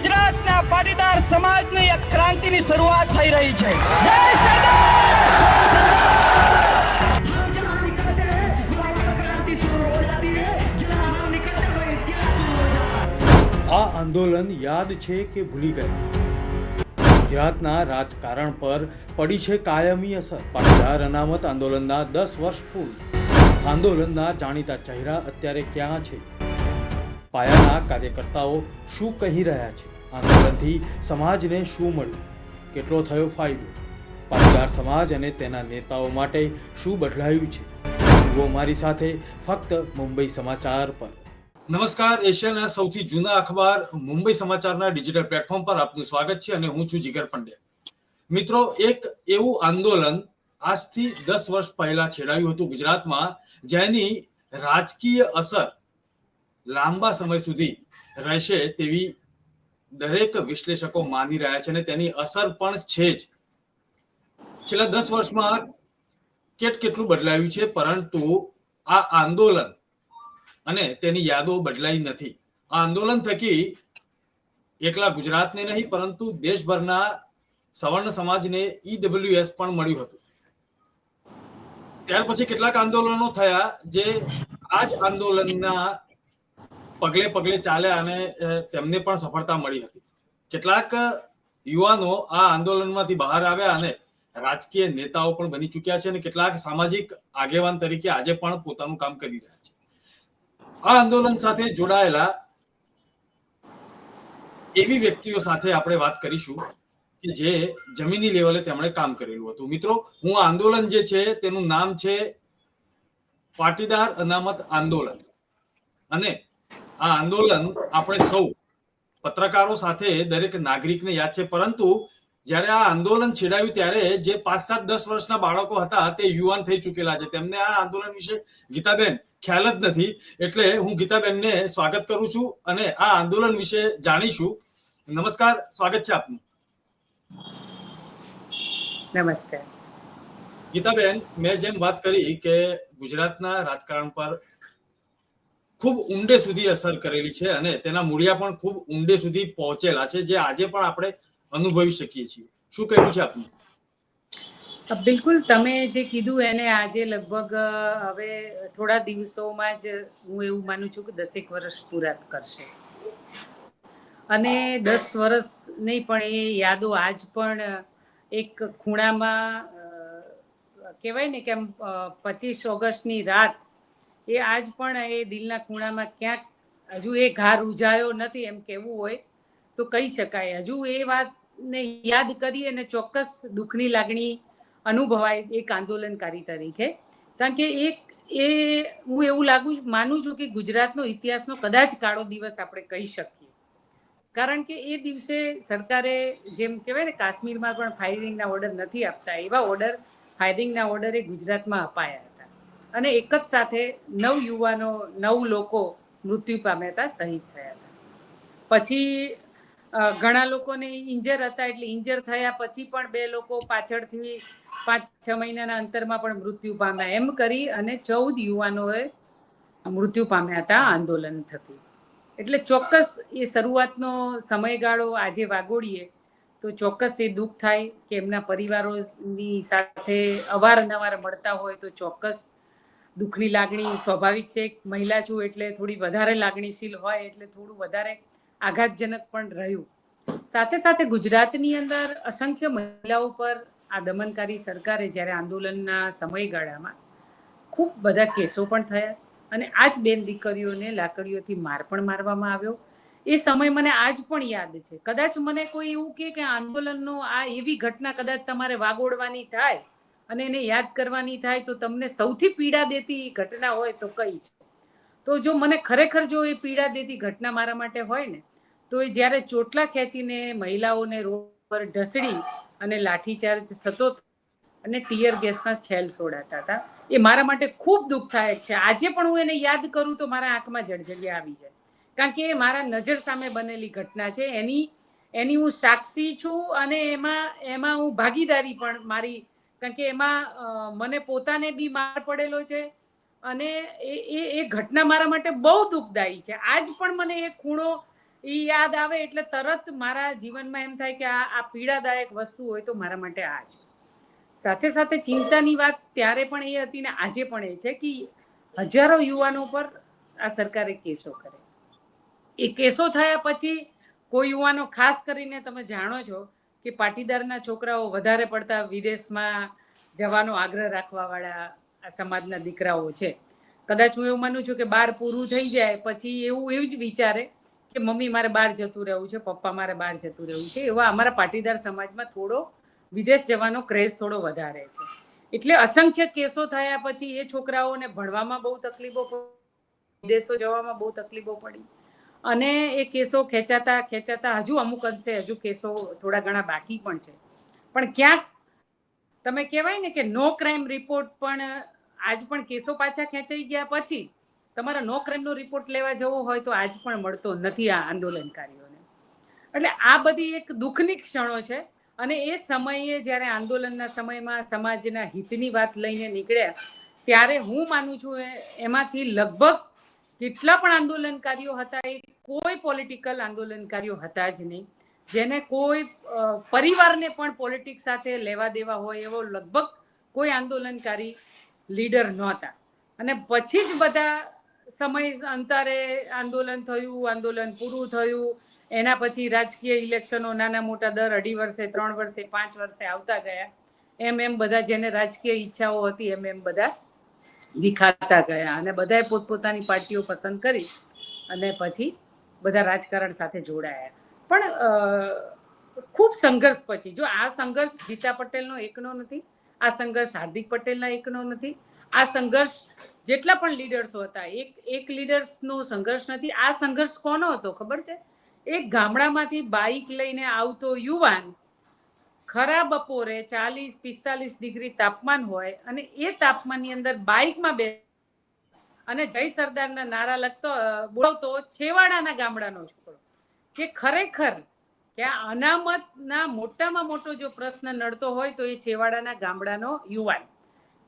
ગુજરાતના પાટીદાર સમાજની એક ક્રાંતિની શરૂઆત થઈ રહી છે. જય આ આંદોલન યાદ છે કે ભૂલી ગયા ગુજરાતના રાજકારણ પર પડી છે કાયમી અસર. પાટીદાર અનામત આંદોલનના દસ વર્ષ પૂર્ણ. આંદોલનના જાણીતા ચહેરા અત્યારે ક્યાં છે? પાયાના કાર્યકર્તાઓ શું કહી રહ્યા છે? આંદોલનથી સમાજને શું મળ્યું? કેટલો થયો ફાયદો? પાટીદાર સમાજ અને તેના નેતાઓ માટે શું બદલાયું છે? જુઓ મારી સાથે ફક્ત મુંબઈ સમાચાર પર. નમસ્કાર, એશિયાના સૌથી જૂના અખબાર મુંબઈ સમાચારના ડિજિટલ પ્લેટફોર્મ પર આપનું સ્વાગત છે અને હું છું જીગર પંડ્યા. મિત્રો, એક એવું આંદોલન આજથી દસ વર્ષ પહેલા છેડાયું હતું ગુજરાતમાં, જેની રાજકીય અસર લાંબા સમય સુધી રહેશે તેવી દરેક વિશ્લેષકો માની રહ્યા છે અને તેની અસર પણ છે જ. છેલ્લા દસ વર્ષમાં કેટ કેટલું બદલાયું છે પરંતુ આ આંદોલન અને તેની યાદો બદલાઈ નથી. આ આંદોલન થકી એકલા ગુજરાતને નહીં, પરંતુ દેશભરના સવર્ણ સમાજને ઈડબ્લ્યુએસ પણ મળ્યું હતું. ત્યાર પછી કેટલાક આંદોલનો થયા જે આ જ આંદોલનના પગલે પગલે ચાલ્યા અને તેમને પણ સફળતા મળી હતી. કેટલાક યુવાનો આ આંદોલનમાંથી બહાર આવ્યા અને રાજકીય નેતાઓ પણ બની ચૂક્યા છે અને કેટલાક સામાજિક આગેવાન તરીકે આજે પણ પોતાનું કામ કરી રહ્યા છે. આ આંદોલન સાથે જોડાયેલા એવી વ્યક્તિઓ સાથે આપણે વાત કરીશું કે જે જમીની લેવલે તેમણે કામ કરેલું હતું. મિત્રો, હું આંદોલન જે છે તેનું નામ છે પાટીદાર અનામત આંદોલન. અને આ આંદોલન આપણે સૌ પત્રકારો સાથે દરેક નાગરિકને યાદ છે. પરંતુ જ્યારે આ આંદોલન છેડાયું ત્યારે જે પાંચ સાત દસ વર્ષના બાળકો હતા તે યુવાન થઈ ચૂકેલા છે. તેમને આ આંદોલન વિશે ગીતાબેન ખ્યાલ જ નથી. એટલે હું ગીતાબેનને સ્વાગત કરું છું અને આ આંદોલન વિશે જાણીશું. નમસ્કાર સ્વાગત છે આપનું. નમસ્કાર. ગીતાબેન મેં જેમ વાત કરી કે ગુજરાતના રાજકારણ પર ખૂબ ઊંડે સુધી અસર કરેલી છે અને તેના મૂળિયા પણ ખૂબ ઊંડે સુધી પહોંચેલા છે, જે આજે પણ આપણે અનુભવી શકીએ છીએ. શું કહેવું છે આપનું? બિલકુલ. તમે જે કીધું એને આજે લગભગ હવે થોડા દિવસોમાં જ હું એવું માનું છું કે દસેક વર્ષ પૂરા કરશે. અને દસ વર્ષ નહીં, પણ એ યાદો આજ પણ એક ખૂણામાં કહેવાય ને કે પચીસ ઓગસ્ટની રાત એ આજ પણ એ દિલના ખૂણામાં ક્યાંક હજુ એ ઘા રૂજાયો નથી એમ કહેવું હોય તો કહી શકાય. હજુ એ વાતને યાદ કરી અને ચોક્કસ દુઃખની લાગણી અનુભવાય એક આંદોલનકારી તરીકે. કારણ કે એક એ હું એવું લાગુ માનું છું કે ગુજરાતનો ઇતિહાસનો કદાચ કાળો દિવસ આપણે કહી શકીએ. કારણ કે એ દિવસે સરકારે જેમ કહેવાય ને કાશ્મીરમાં પણ ફાયરિંગના ઓર્ડર નથી આપતા, એવા ઓર્ડર ફાયરિંગના ઓર્ડર એ ગુજરાતમાં અપાયા અને એક જ સાથે નવ યુવાનો, નવ લોકો મૃત્યુ પામ્યા હતા, શહીદ થયા હતા. પછી ઘણા લોકોને ઇન્જર હતા એટલે ઇન્જર થયા પછી પણ બે લોકો પાછળથી પાંચ, છ મહિનાના અંતરમાં પણ મૃત્યુ પામ્યા. એમ કરી અને ચૌદ યુવાનોએ મૃત્યુ પામ્યા હતા, આંદોલન થકી. એટલે ચોક્કસ એ શરૂઆતનો સમયગાળો આજે વાગોડીએ તો ચોક્કસ એ દુઃખ થાય કે એમના પરિવારોની સાથે અવારનવાર મળતા હોય તો ચોક્કસ દુઃખની લાગણી સ્વાભાવિક છે. મહિલા છું એટલે થોડી વધારે લાગણીશીલ હોય એટલે થોડું વધારે આઘાતજનક પણ રહ્યું. સાથે સાથે ગુજરાતની અંદર અસંખ્ય મહિલાઓ પર આ દમનકારી સરકારે જ્યારે આંદોલનના સમયગાળામાં ખૂબ બધા કેસો પણ થયા અને આ જ બેન દીકરીઓને લાકડીઓથી માર પણ મારવામાં આવ્યો. એ સમય મને આજ પણ યાદ છે. કદાચ મને કોઈ એવું કે આંદોલનનો આ એવી ઘટના કદાચ તમારે વાગોડવાની થાય અને એને યાદ કરવાની થાય તો તમને સૌથી પીડા દેતી ઘટના હોય તો કઈ છે? તો જો મને ખરેખર જો એ પીડા દેતી ઘટના મારા માટે હોય ને, તો એ જ્યારે ચોટલા ખેંચીને મહિલાઓને રોડ પર ઢસડી અને લાઠીચાર્જ થતો અને ટીયર ગેસના છેલ છોડાતા હતા. એ મારા માટે ખૂબ દુઃખદાયક છે. આજે પણ હું એને યાદ કરું તો મારા આંખમાં જળજળિયા આવી જાય. કારણ કે એ મારા નજર સામે બનેલી ઘટના છે. એની એની હું સાક્ષી છું અને એમાં એમાં હું ભાગીદારી પણ મારી કારણ કે એમાં મને પોતાને બી માર પડેલો છે અને એ એ ઘટના મારા માટે બહુ દુઃખદાયી છે. આજ પણ મને એ ખૂણો એ યાદ આવે એટલે તરત મારા જીવનમાં એમ થાય કે આ આ પીડાદાયક વસ્તુ હોય તો મારા માટે આ છે. સાથે સાથે ચિંતાની વાત ત્યારે પણ એ હતી ને આજે પણ એ છે કે હજારો યુવાનો પર આ સરકારે કેસો કરે એ કેસો થયા પછી કોઈ યુવાનો ખાસ કરીને તમે જાણો છો કે પાટીદારના છોકરાઓ વધારે પડતા વિદેશમાં જવાનો આગ્રહ રાખવાવાળા આ સમાજના દીકરાઓ છે. કદાચ હું એવું માનું છું કે બાર પૂરું થઈ જાય, પછી એવું એવું જ વિચારે કે મમ્મી મારે બહાર જતું રહેવું છે, પપ્પા મારે બહાર જતું રહેવું છે, એવા અમારા પાટીદાર સમાજમાં થોડો વિદેશ જવાનો ક્રેઝ થોડો વધારે છે. એટલે અસંખ્ય કેસો થયા પછી એ છોકરાઓને ભણવામાં બહુ તકલીફો વિદેશો જવામાં બહુ તકલીફો પડી. અને એ કેસો ખેંચાતા ખેંચાતા હજુ અમુક અંશે હજુ કેસો થોડા ઘણા બાકી પણ છે. પણ ક્યાંક તમે કહેવાય ને કે નો ક્રાઇમ રિપોર્ટ પણ આજ પણ કેસો પાછા ખેંચાઈ ગયા પછી તમારા નો ક્રાઇમનો રિપોર્ટ લેવા જવો હોય તો આજ પણ મળતો નથી આ આંદોલનકારીઓને. એટલે આ બધી એક દુઃખની ક્ષણો છે અને એ સમયે જ્યારે આંદોલનના સમયમાં સમાજના હિતની વાત લઈને નીકળ્યા ત્યારે હું માનું છું એમાંથી લગભગ કેટલા પણ આંદોલનકારીઓ હતા એ કોઈ પોલિટિકલ આંદોલનકારીઓ હતા જ નહીં. જેને કોઈ પરિવારને પણ પોલિટિક્સ સાથે લેવા દેવા હોય એવો લગભગ કોઈ આંદોલનકારી લીડર નહોતા. અને પછી જ બધા સમય અંતરે આંદોલન થયું, આંદોલન પૂરું થયું. એના પછી રાજકીય ઇલેક્શનો નાના મોટા દર અઢી વર્ષે, ત્રણ વર્ષે, પાંચ વર્ષે આવતા ગયા. એમ એમ બધા જેને રાજકીય ઈચ્છાઓ હતી, એમ એમ બધા વિખાતા ગયા અને બધાએ પોતપોતાની પાર્ટીઓ પસંદ કરી અને પછી બધા રાજકારણ સાથે જોડાયા. પણ ખૂબ સંઘર્ષ પછી, જો આ સંઘર્ષ ગીતા પટેલનો એકનો નથી, આ સંઘર્ષ હાર્દિક પટેલના એકનો નથી, આ સંઘર્ષ જેટલા પણ લીડર્સો હતા, એક એક લીડર્સનો સંઘર્ષ નથી, આ સંઘર્ષ કોનો હતો ખબર છે? એક ગામડામાંથી બાઇક લઈને આવતો યુવાન ખરા બપોરે ચાલીસ, પિસ્તાલીસ ડિગ્રી તાપમાન હોય અને એ તાપમાનની અંદર બાઇકમાં બે અને જય સરદારના નારા લગતો બોલાવતો છેવાડાના ગામડાનો છોકરો કે ખરેખર કે આ અનામતના મોટામાં મોટો જો પ્રશ્ન નડતો હોય તો એ છેવાડાના ગામડાનો યુવાન.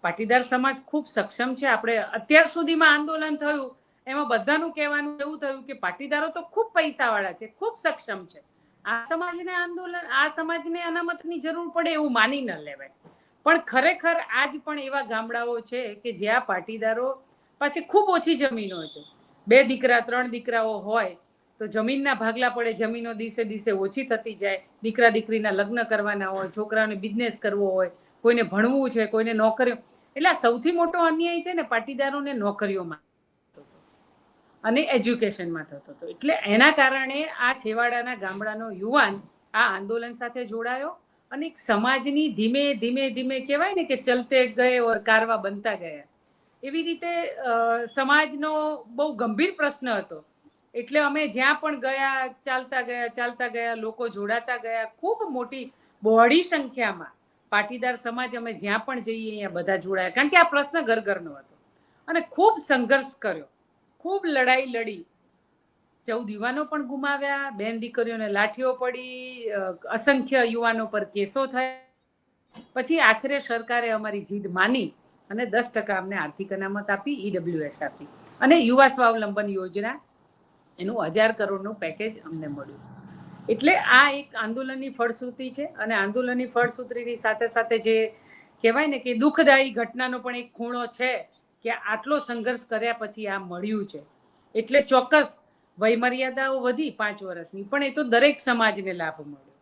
પાટીદાર સમાજ ખૂબ સક્ષમ છે. આપણે અત્યાર સુધીમાં આંદોલન થયું, એમાં બધાનું કહેવાનું એવું થયું કે પાટીદારો તો ખૂબ પૈસાવાળા છે, ખૂબ સક્ષમ છે. આ સમાજને આંદોલન, આ સમાજને અનામતની જરૂર પડે એવું માની ન લેવાય. પણ ખરેખર આજ પણ એવા ગામડાઓ છે કે જ્યાં પાટીદારો પાસે ખૂબ ઓછી જમીનો છે. બે દીકરા, ત્રણ દીકરાઓ હોય તો જમીનના ભાગલા પડે, જમીનો દિવસે દિવસે ઓછી થતી જાય. દીકરા, દીકરીના લગ્ન કરવાના હોય, છોકરાઓને બિઝનેસ કરવો હોય, કોઈને ભણવું છે, કોઈને નોકરીઓ. એટલે સૌથી મોટો અન્યાય છે ને પાટીદારોને નોકરીઓમાં. અને એજ્યુકેશનમાં થતો હતો. એટલે એના કારણે આ છેવાડાના ગામડાનો યુવાન આ આંદોલન સાથે જોડાયો અને એક સમાજની ધીમે ધીમે ધીમે કહેવાય ને કે ચલતે ગયે ઓર કારવા બનતા ગયા. એવી રીતે સમાજનો બહુ ગંભીર પ્રશ્ન હતો. એટલે અમે જ્યાં પણ ગયા, ચાલતા ગયા ચાલતા ગયા, લોકો જોડાતા ગયા, ખૂબ મોટી બહોળી સંખ્યામાં પાટીદાર સમાજ અમે જ્યાં પણ જઈએ, અહીંયા બધા જોડાયા. કારણ કે આ પ્રશ્ન ઘર ઘરનો હતો. અને ખૂબ સંઘર્ષ કર્યો. ખૂબ લડાઈ લડી. ચૌદ યુવાનો પણ ગુમાવ્યા, બેન દીકરીઓને લાઠીઓ પડી અસંખ્ય યુવાનો પર કેસો થયા. પછી આખરે સરકારે અમારી જીદ માની અને દસ ટકા અમને આર્થિક અનામત આપી ઈડબ્લ્યુએસ આપી. અને યુવા સ્વાવલંબન યોજના, એનું હજાર કરોડનું પેકેજ અમને મળ્યું. એટલે આ એક આંદોલનની ફળશ્રુતિ છે અને આંદોલનની ફળશ્રુતિની સાથે સાથે જે કહેવાય ને કે દુઃખદાયી ઘટનાનો પણ એક ખૂણો છે કે આટલો સંઘર્ષ કર્યા પછી આ મળ્યું છે. એટલે ચોક્કસ વયમર્યાદાઓ વધી પાંચ વર્ષની, પણ એ તો દરેક સમાજને લાભ મળ્યો.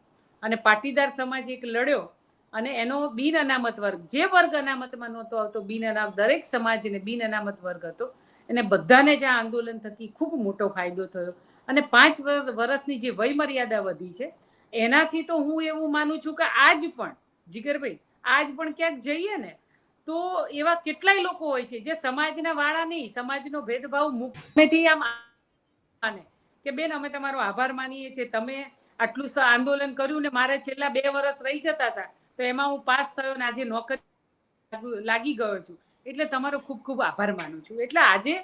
અને પાટીદાર સમાજ એક લડ્યો અને એનો બિન અનામત વર્ગ, જે વર્ગ અનામતમાં નહોતો આવતો, બિન અનામત દરેક સમાજને બિન અનામત વર્ગ હતો. એને બધાને જ આ આંદોલન થકી ખૂબ મોટો ફાયદો થયો. અને પાંચ વર- વર્ષની જે વયમર્યાદા વધી છે, એનાથી તો હું એવું માનું છું કે આજ પણ, જીગરભાઈ, આજ પણ ક્યાંક જઈએ ને તો એવા કેટલાય લોકો હોય છે જે સમાજના વાળા નહીં, સમાજનો ભેદભાવ મુખ્યથી આમ માને કે બેન, અમે તમારો આભાર માનીએ છીએ. તમે આટલું આંદોલન કર્યું ને મારે છેલ્લા બે વર્ષ રહી જતા હતા, તો એમાં હું પાસ થયો ને આજે નોકરી લાગી ગયો છું. એટલે તમારો ખૂબ ખૂબ આભાર માનું છું. એટલે આજે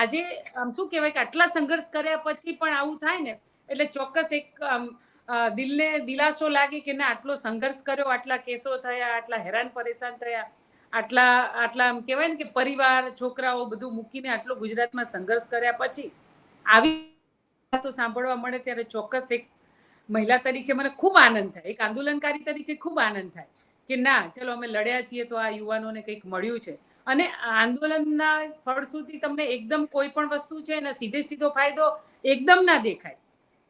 આજે આમ શું કહેવાય કે આટલા સંઘર્ષ કર્યા પછી પણ આવું થાય ને, એટલે ચોક્કસ એક દિલને દિલાસો લાગે કે ના, આટલો સંઘર્ષ કર્યો, આટલા કેસો થયા, આટલા હેરાન પરેશાન થયા. આટલા આટલા આમ કહેવાય ને કે પરિવાર, છોકરાઓ બધું મૂકીને આટલો ગુજરાતમાં સંઘર્ષ કર્યા પછી આવી વાતો સાંભળવા મળે ત્યારે ચોક્કસ એક મહિલા તરીકે મને ખૂબ આનંદ થાય. એક આંદોલનકારી તરીકે ખૂબ આનંદ થાય કે ના, ચલો અમે લડ્યા છીએ તો આ યુવાનોને કંઈક મળ્યું છે. અને આંદોલનના ફળ સુધી તમને એકદમ કોઈ પણ વસ્તુ છે એના સીધે સીધો ફાયદો એકદમ ના દેખાય.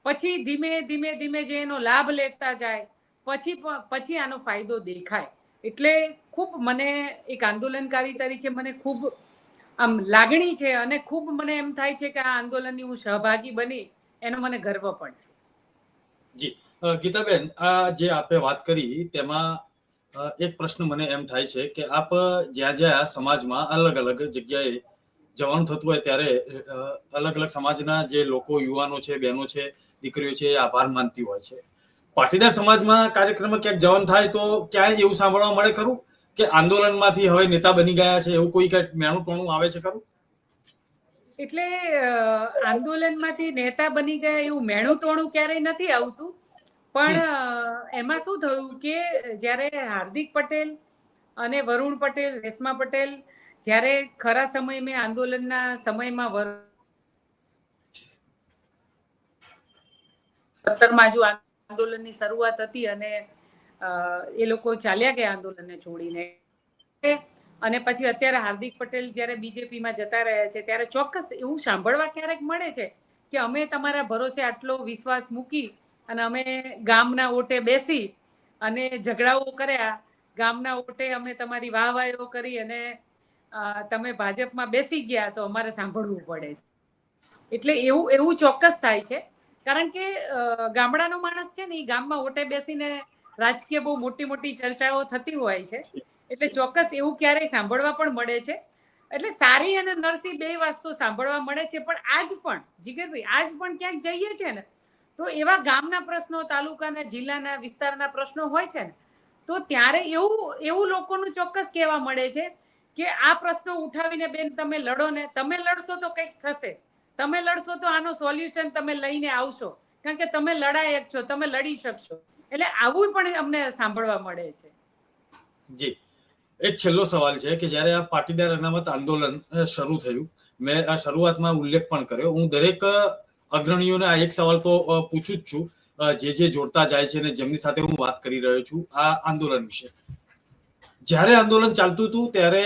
પછી ધીમે ધીમે ધીમે જે એનો લાભ લેતા જાય, પછી પછી આનો ફાયદો દેખાય. એટલે ખૂબ મને એક આંદોલનકારી તરીકે મને ખૂબ આમ લાગણી છે અને ખૂબ મને એમ થાય છે કે આ આંદોલનની હું સહભાગી બની, એનો મને ગર્વ પણ છે. જી. ગીતાબેન, આ જે આપે વાત કરી તેમાં એક પ્રશ્ન મને એમ થાય છે કે આપ જ્યાં જ્યાં સમાજમાં અલગ અલગ જગ્યાએ જવાનું થતું હોય ત્યારે અલગ અલગ સમાજના જે લોકો યુવાનો છે, બહેનો છે, દીકરીઓ છે આભાર માનતી હોય છે. પાટીદાર સમાજમાં કાર્યક્રમમાં ક્યાંક જવાન થાય તો ક્યાંય એવું સાંભળવા મળે ખરું? કે આંદોલનમાંથી હવે નેતા બની ગયા છે એવું કોઈ કંઈક મેણું ટોણું આવે છે ખરું? એટલે આંદોલનમાંથી નેતા બની ગયા એવું મેણું ટોણું ક્યારેય નથી આવતું. પણ એમાં શું થયું કે જ્યારે હાર્દિક પટેલ અને વરુણ પટેલ રેશમા પટેલ જ્યારે ખરા સમય મેં આંદોલનના સમયમાં વર સત્તરમાં જો આંદોલનની શરૂઆત હતી અને એ લોકો ચાલ્યા ગયા આંદોલનને છોડીને. અને પછી અત્યારે હાર્દિક પટેલ જ્યારે બીજેપીમાં જતા રહ્યા છે, ત્યારે ચોક્કસ એવું સાંભળવા ક્યારેક મળે છે કે અમે તમારા ભરોસે આટલો વિશ્વાસ મૂકી અને અમે ગામના ઓટે બેસી અને ઝઘડાઓ કર્યા. ગામના ઓટે અમે તમારી વાહવાહીઓ કરી અને તમે ભાજપમાં બેસી ગયા તો અમારે સાંભળવું પડે. એટલે એવું એવું ચોક્કસ થાય છે. કારણ કે ગામડાનો માણસ છે ને એ ગામમાં ઓટે બેસીને રાજકીય બહુ મોટી મોટી ચર્ચાઓ થતી હોય છે. એટલે ચોક્કસ એવું ક્યારેય સાંભળવા પણ મળે છે. એટલે સારી અને નરસી બે વાસ્તુ સાંભળવા મળે છે, પણ આજ પણ, જીગરભાઈ, આજ પણ ક્યાંક જઈએ છે ને, તો એવા ગામના પ્રશ્નો, તાલુકાના, જિલ્લાના વિસ્તારના પ્રશ્નો હોય છે ને, તો ત્યારે એવું એવું લોકોનું ચોક્કસ કહેવા મળે છે કે આ પ્રશ્નો ઉઠાવીને બેન તમે લડો ને, તમે લડશો તો કંઈક થશે. તમે લડશો તો આનો સોલ્યુશન તમે લઈને આવશો. કારણ કે તમે લડાયક છો, તમે લડી શકશો. એટલે આવું પણ અમને સાંભળવા મળે છે. જી. એક છેલ્લો સવાલ છે કે જ્યારે આ પાટીદાર અનામત આંદોલન શરૂ થયું, મેં આ શરૂઆતમાં ઉલ્લેખ પણ કર્યો. હું દરેક અગ્રણીઓને આ એક સવાલ તો પૂછું જ છું. જે જે જોડતા જાય છે અને જેમની સાથે હું વાત કરી રહ્યો છું આ આંદોલન વિશે. જ્યારે આંદોલન ચાલતું હતું ત્યારે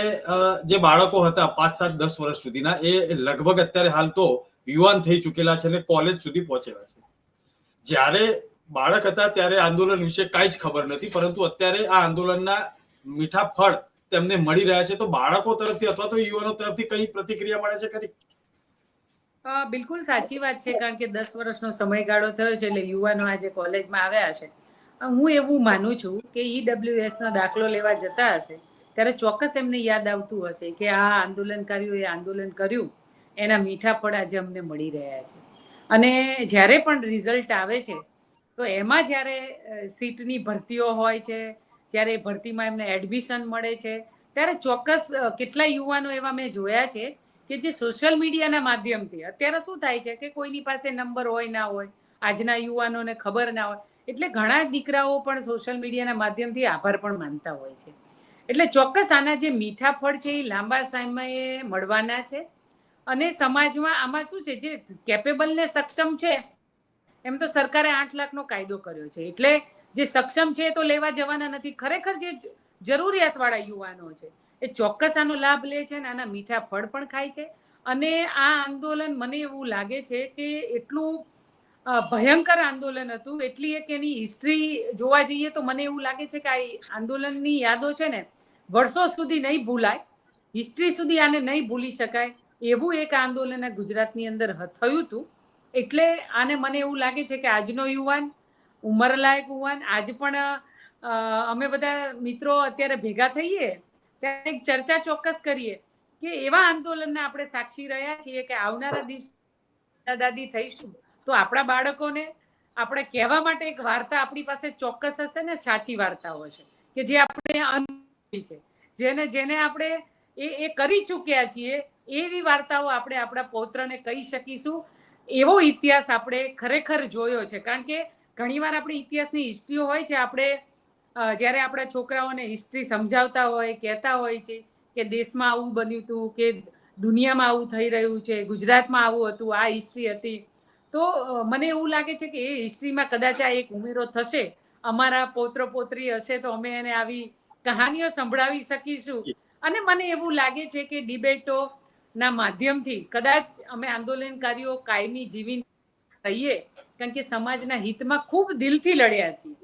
જે બાળકો હતા પાંચ સાત દસ વર્ષ સુધીના એ લગભગ અત્યારે હાલ તો યુવાન થઈ ચૂકેલા છે અને કોલેજ સુધી પહોંચેલા છે. જ્યારે બાળક હતા ત્યારે આંદોલન વિશે કાંઈ જ ખબર નથી પરંતુ અત્યારે આ આંદોલનના મીઠા ફળ તેમને મળી રહ્યા છે. તો બાળકો તરફથી અથવા તો યુવાનો તરફથી કઈ પ્રતિક્રિયા મળે છે ખરી? બિલકુલ સાચી વાત છે કારણ કે દસ વર્ષનો સમયગાળો થયો છે એટલે યુવાનો આજે કોલેજમાં આવ્યા અ, હું એવું માનું છું કે ઈડબ્લ્યુએસ નો દાખલો લેવા જતા હશે, ત્યારે ચોક્કસ એમને યાદ આવતું હશે કે આ આંદોલનકારીઓએ આંદોલન કર્યું, એના મીઠા ફળ આજે અમને મળી રહ્યા છે. અને જ્યારે પણ રિઝલ્ટ આવે છે, તો એમાં જ્યારે સીટની ભરતીઓ હોય છે, જ્યારે એ ભરતીમાં એમને એડમિશન મળે છે, ત્યારે ચોક્કસ કેટલા યુવાનો એવા મેં જોયા છે કે જે સોશિયલ મીડિયાના માધ્યમથી, અત્યારે શું થાય છે કે કોઈની પાસે નંબર હોય ના હોય, આજના યુવાનોને ખબર ના હોય એટલે ઘણા દીકરાઓ પણ સોશિયલ મીડિયાના માધ્યમથી આભાર પણ માનતા હોય છે. એટલે ચોક્કસ આના જે મીઠા ફળ છે એ લાંબા સમયે મળવાના છે અને સમાજમાં આમાં શું છે, જે કેપેબલ ને સક્ષમ છે, એમ તો સરકારે આઠ લાખનો કાયદો કર્યો છે. એટલે જે સક્ષમ છે તો લેવા જવાના નથી. ખરેખર જે જરૂરિયાતવાળા યુવાનો છે એ ચોક્કસ આનો લાભ લે છે અને આના મીઠા ફળ પણ ખાય છે. અને આ આંદોલન મને એવું લાગે છે કે એટલું ભયંકર આંદોલન હતું. એટલી એક એની હિસ્ટ્રી જોવા જઈએ તો મને એવું લાગે છે કે આ આંદોલનની યાદો છે ને વર્ષો સુધી નહીં ભૂલાય. હિસ્ટ્રી સુધી આને નહીં ભૂલી શકાય. એવું એક આંદોલન ગુજરાતની અંદર થયું હતું. એટલે આને મને એવું લાગે છે કે આજનો યુવાન, ઉંમરલાયક યુવાન, આજ પણ અમે બધા મિત્રો અત્યારે ભેગા થઈએ, ત્યારે એક ચર્ચા ચોક્કસ કરીએ કે એવા આંદોલનના આપણે સાક્ષી રહ્યા છીએ કે આવનારા દિવસ દાદા થઈશું. તો આપણા બાળકોને આપણે કહેવા માટે એક વાર્તા આપણી પાસે ચોક્કસ હશે ને? સાચી વાર્તાઓ હશે કે જે આપણે છે. જેને જેને આપણે એ એ કરી ચૂક્યા છીએ, એવી વાર્તાઓ આપણે આપણા પૌત્રને કહી શકીશું. એવો ઇતિહાસ આપણે ખરેખર જોયો છે. કારણ કે ઘણીવાર આપણી ઇતિહાસની હિસ્ટ્રીઓ હોય છે, આપણે જ્યારે આપણા છોકરાઓને હિસ્ટ્રી સમજાવતા હોય, કહેતા હોય છે કે દેશમાં આવું બન્યું હતું કે દુનિયામાં આવું થઈ રહ્યું છે, ગુજરાતમાં આવું હતું, આ હિસ્ટ્રી હતી. તો મને એવું લાગે છે કે એ હિસ્ટ્રીમાં કદાચ આ એક ઉમેરો થશે. અમારા પૌત્ર પૌત્રી હશે તો અમે એને આવી કહાનીઓ સંભળાવી શકીશું. અને મને એવું લાગે છે કે ડિબેટો ના માધ્યમથી કદાચ અમે આંદોલનકારીઓ કાયમી જીવી રહીએ કારણ કે સમાજના હિતમાં ખૂબ દિલથી લડ્યા છીએ.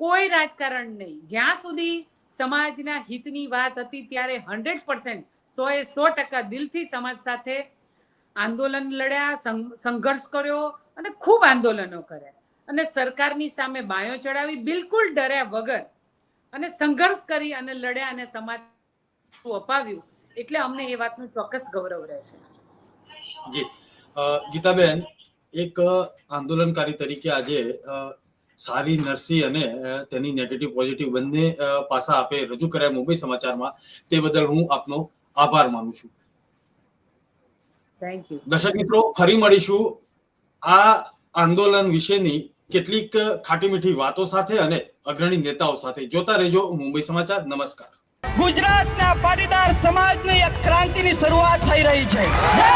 કોઈ રાજકારણ નહીં. જ્યાં સુધી સમાજના હિતની વાત હતી ત્યારે હંડ્રેડ પર્સન્ટ સો એ સો ટકા દિલથી સમાજ સાથે આંદોલન લડ્યા સંઘર્ષ કર્યો અને ખૂબ આંદોલનો કર્યા. અને સરકારની સામે બાયો ચડાવી બિલકુલ ડર્યા વગર અને સંઘર્ષ કરી અને લડ્યા અને સમાજ અપાવ્યું. એટલે અમને એ વાતનું ચોક્કસ ગૌરવ રહેશે જી. ગીતાબેન, એક આંદોલનકારી તરીકે આજે સારી નરસી અને તેની નેગેટિવ પોઝિટિવ બંને પાસા આપે, રજૂ કર્યા મુંબઈ સમાચારમાં. તે બદલ હું આપનો આભાર માનું છું. દર્શક મિત્રો ફરી મળીશું આ આંદોલન વિશેની કેટલીક ખાટી મીઠી વાતો સાથે અને અગ્રણી નેતાઓ સાથે. જોતા રહેજો મુંબઈ સમાચાર. નમસ્કાર. ગુજરાતના પાટીદાર સમાજની એક ક્રાંતિની શરૂઆત થઈ રહી છે. જય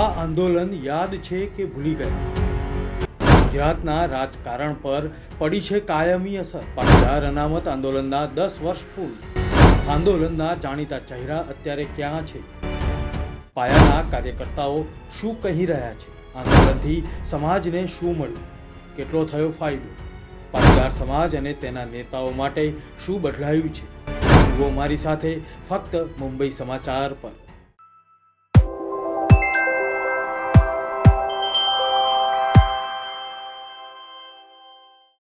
આ આંદોલન યાદ છે કે ભૂલી ગયા ગુજરાતના રાજકારણ પર પડી છે કાયમી અસર. પાટીદાર અનામત આંદોલનના દસ વર્ષ પૂર્ણ. આંદોલનના જાણીતા ચહેરા અત્યારે ક્યાં છે? પાયાના કાર્યકર્તાઓ શું કહી રહ્યા છે? આંદોલનથી સમાજને શું મળ્યું? કેટલો થયો ફાયદો? પાટીદાર સમાજ અને તેના નેતાઓ માટે શું બદલાયું છે? જુઓ મારી સાથે ફક્ત મુંબઈ સમાચાર પર.